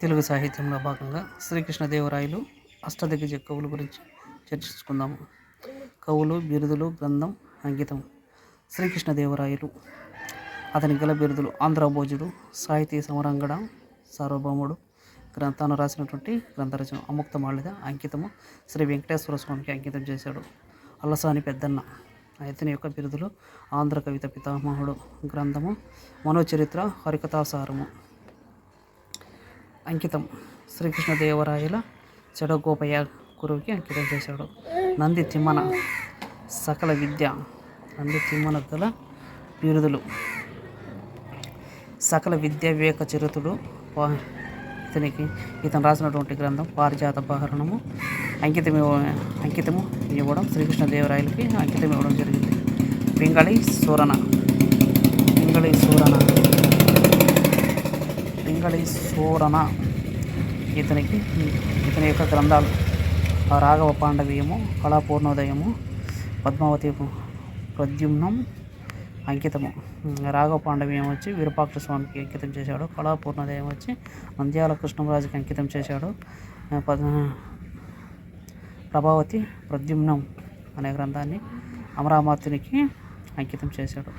తెలుగు సాహిత్యంలో భాగంగా శ్రీకృష్ణదేవరాయలు అష్టదిగ్గజ కవుల గురించి చర్చించుకుందాము కవులు బిరుదులు గ్రంథం అంకితం. శ్రీకృష్ణదేవరాయలు. అతని గల బిరుదులు ఆంధ్రభోజుడు సాహితీ సమరంగడ సార్వభౌముడు గ్రంథాను రాసినటువంటి గ్రంథరచన అముక్త మాళిద అంకితము శ్రీ వెంకటేశ్వర స్వామికి అంకితం చేశాడు. అల్లసాని పెద్దన్న. ఇతని యొక్క బిరుదులు ఆంధ్ర కవిత పితామహుడు. గ్రంథము మనోచరిత్ర హరికథాసారము. అంకితం. శ్రీకృష్ణదేవరాయల చెడగోపయ్య గురువుకి అంకితం చేశాడు. నంది తిమ్మన సకల విద్య నంది తిమ్మన గల బిరుదులు. సకల విద్య వివేక చరితుడు ఇతనికి ఇతను రాసినటువంటి గ్రంథం పారిజాత బహరణము అంకితం అంకితము ఇవ్వడం శ్రీకృష్ణదేవరాయలకి అంకితం ఇవ్వడం జరిగింది. పింగళి సూరణ పింగళి సూరణ పింగళి సూరణ ఇతనికి ఇతని యొక్క గ్రంథాలు రాఘవ పాండవీయము కళాపూర్ణోదయము పద్మావతి ప్రద్యుమ్నం అంకితము. రాఘవ పాండవీయం వచ్చి విరూపాక్ష స్వామికి అంకితం చేశాడు. కళాపూర్ణోదయం వచ్చి నంద్యాల కృష్ణరాజుకి అంకితం చేశాడు. ఆ, పద ప్రభావతి ప్రద్యుమ్నం అనే గ్రంథాన్ని అమరామాతునికి అంకితం చేశాడు.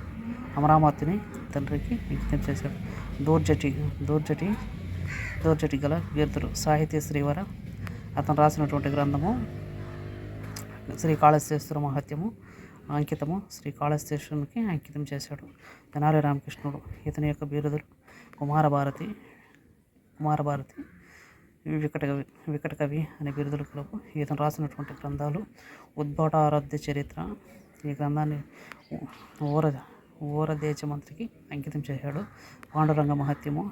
అమరామాతిని తండ్రికి అంకితం చేశాడు. దూర్జటి దూర్జటి దూర్జటి గల కీర్తులు సాహిత్య శ్రీవర. అతను రాసినటువంటి గ్రంథము శ్రీ కాళహస్తేశ్వర మహత్యము అంకితము. శ్రీ కాళహస్తేశ్వరునికి అంకితం చేశాడు. తెనాలి రామకృష్ణుడు ఇతని యొక్క బిరుదులు కుమారభారతి కుమారభారతి వికట కవి వికట కవి అనే బిరుదులు కలవు ఇతను రాసినటువంటి గ్రంథాలు ఉద్భాట ఆరాధ్య చరిత్ర. ఈ గ్రంథాన్ని ఊర ఊర దేశమంత్రికి అంకితం చేశాడు. పాండురంగ మహత్యము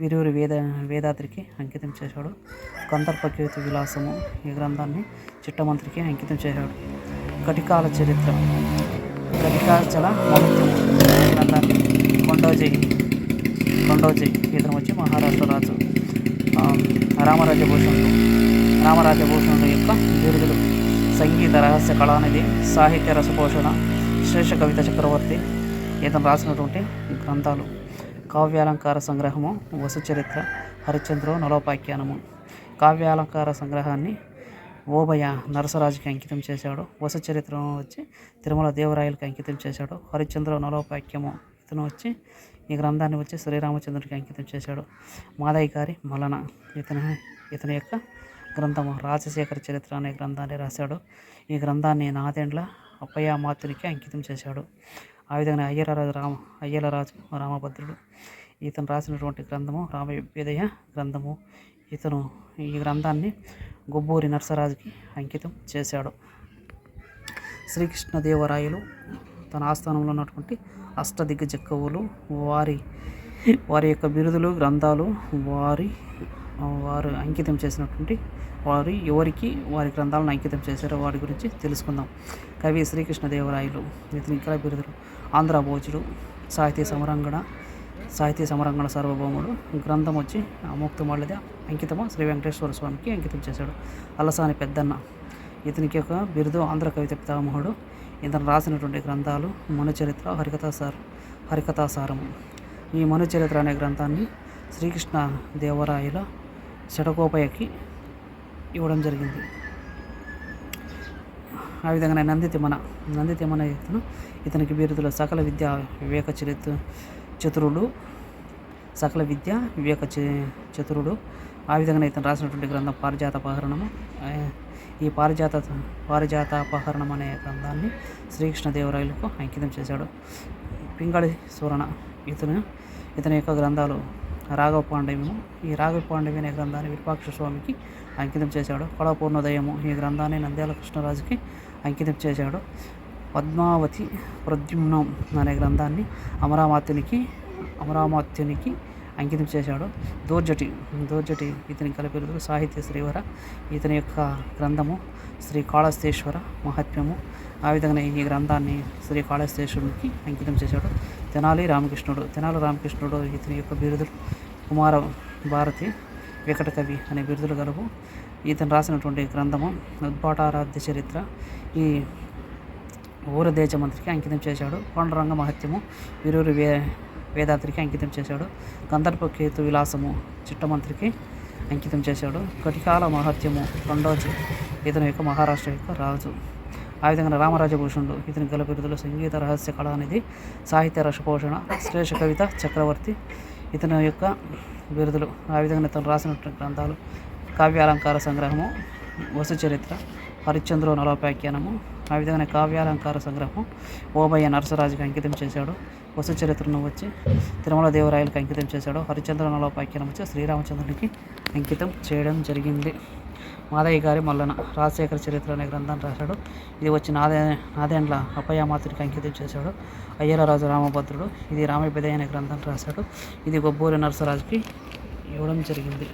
వీరూరి వేద వేదాద్రికి అంకితం చేశాడు. కందర్పకీర్తి విలాసము ఈ గ్రంథాన్ని చిట్టమంత్రికి అంకితం చేశాడు. కటికాల చరిత్ర కటికాచల మహత్యము ఈ గ్రంథాన్ని కొండోజీ కొండోజీ ఇతను వచ్చి మహారాష్ట్ర రాజు రామరాజభూషణుడు రామరాజభూషణుడు యొక్క బిరుదులు. సంగీత రహస్య కళానిధి సాహిత్య రసపోషణ శ్రేష్ఠ కవిత చక్రవర్తి ఇతను రాసినటువంటి గ్రంథాలు. కావ్యాలంకార సంగ్రహము వసుచరిత్ర హరిచంద్ర నలోపాఖ్యానము. కావ్యాలంకార సంగ్రహాన్ని ఓబయ నరసరాజుకి అంకితం చేశాడు. వసుచరిత్ర వచ్చి తిరుమల దేవరాయలకి అంకితం చేశాడు. హరిచంద్ర నలోపాఖ్యము ఇతను వచ్చి ఈ గ్రంథాన్ని వచ్చి శ్రీరామచంద్రుడికి అంకితం చేశాడు. మాదయ్య గారి మలన ఇతని ఇతని యొక్క గ్రంథము రాజశేఖర చరిత్ర అనే గ్రంథాన్ని రాశాడు. ఈ గ్రంథాన్ని నాదెండ్ల అప్పయ్య అంకితం చేశాడు. ఆ విధంగా అయ్యలరాజు రామ అయ్యలరాజు రామభద్రుడు ఇతను రాసినటువంటి గ్రంథము రామయుపేదయ గ్రంథము. ఇతను ఈ గ్రంథాన్ని గొబ్బూరి నరసరాజుకి అంకితం చేశాడు. శ్రీకృష్ణదేవరాయలు తన ఆస్థానంలో ఉన్నటువంటి అష్టదిగ్గజ కవులు వారి వారి యొక్క బిరుదులు గ్రంథాలు వారి వారు అంకితం చేసినటువంటి వారు ఎవరికి వారి గ్రంథాలను అంకితం చేశారో వారి గురించి తెలుసుకుందాం. కవి శ్రీకృష్ణదేవరాయలు ఇతని కళ బిరుదులు ఆంధ్ర భోజుడు సాహితీ సమరంగణ సాహితీ సమరంగణ సార్వభౌముడు గ్రంథం వచ్చి అమోక్తమాళ్ళది అంకితము? శ్రీ వెంకటేశ్వర స్వామికి అంకితం చేశాడు. అలసాని పెద్దన్న ఇతనికి ఒక బిరుదు ఆంధ్ర కవిత పితామహుడు. ఇతను రాసినటువంటి గ్రంథాలు మనుచరిత్ర హరికథాసార హరికథాసారము ఈ మనుచరిత్ర అనే గ్రంథాన్ని శ్రీకృష్ణ దేవరాయల షటకోపయకి ఇవ్వడం జరిగింది. ఆ విధంగా నంది తిమ్మన నంది తిమ్మన ఇతను ఇతనికి బిరుదులు సకల విద్య వివేక చరిత్ర చతురుడు సకల విద్య వివేక చతురుడు. ఆ విధంగా ఇతను రాసినటువంటి గ్రంథం పారిజాత అపహరణము. ఈ పారిజాత పారిజాత అపహరణం అనే గ్రంథాన్ని శ్రీకృష్ణదేవరాయలకు అంకితం చేశాడు. పింగళి సూరణ ఇతను ఇతని యొక్క గ్రంథాలు రాఘవ పాండవ్యము ఈ రాఘవ పాండవ్య అనే గ్రంథాన్ని విరూపాక్ష స్వామికి అంకితం చేశాడు. కళాపూర్ణోదయము. ఈ గ్రంథాన్ని నంద్యాల కృష్ణరాజుకి అంకితం చేశాడు. పద్మావతి ప్రద్యుమ్నం అనే గ్రంథాన్ని అమరామాత్యునికి అమరామాత్యునికి అంకితం చేశాడు. దోర్జటి దోర్జటి ఇతని కలిపిరుదు సాహిత్య శ్రీవర ఇతని యొక్క గ్రంథము శ్రీ కాళహస్తేశ్వర మహాత్మ్యము. ఆ విధంగా ఈ గ్రంథాన్ని శ్రీ కాళహస్తేశ్వరునికి అంకితం చేశాడు. తెనాలి రామకృష్ణుడు తెనాలి రామకృష్ణుడు ఇతని యొక్క బిరుదులు కుమార భారతి వికట కవి అనే బిరుదులు గలవు. ఇతను రాసినటువంటి గ్రంథము ఉద్భాటారాధ్య చరిత్ర ఈ ఊర దేశమంత్రికి అంకితం చేశాడు. పాండురంగ మహత్యము వీరూరి వే వేదాత్రికి అంకితం చేశాడు. గంధర్వ కేతు విలాసము చిట్టమంత్రికి అంకితం చేశాడు. కటికాల మహత్యము రెండవ ఇతని యొక్క మహారాష్ట్ర యొక్క రాజు. ఆ విధంగా రామరాజభూషణుడు ఇతని గల బిరుదులు సంగీత రహస్య కళ అనేది సాహిత్య రసపోషణ శ్రేష్ఠ కవిత చక్రవర్తి ఇతని యొక్క బిరుదులు. ఆ విధంగా ఇతను రాసినటువంటి గ్రంథాలు కావ్యాలంకార సంగ్రహము వసు చరిత్ర హరిశ్చంద్ర నలోపాఖ్యానము ఆ విధంగా కావ్యాలంకార సంగ్రహం ఓబయ్య నరసరాజుకి అంకితం చేశాడు. వసు చరిత్రను వచ్చి తిరుమల దేవరాయలకు అంకితం చేశాడు. హరిశ్చంద్ర నలోపాఖ్యానం వచ్చి శ్రీరామచంద్రునికి అంకితం చేయడం జరిగింది. మాదయ్య గారి మల్లన రాజశేఖర చరిత్ర అనే గ్రంథాన్ని రాశాడు. ఇది వచ్చి నాదే నాదేండ్ల అప్పయ్యమాతుడికి అంకితం చేశాడు. అయ్యలరాజు రామభద్రుడు. ఇది రామపెదయ్య అనే గ్రంథాన్ని రాశాడు. ఇది గొబ్బూరి నరసరాజుకి ఇవ్వడం జరిగింది.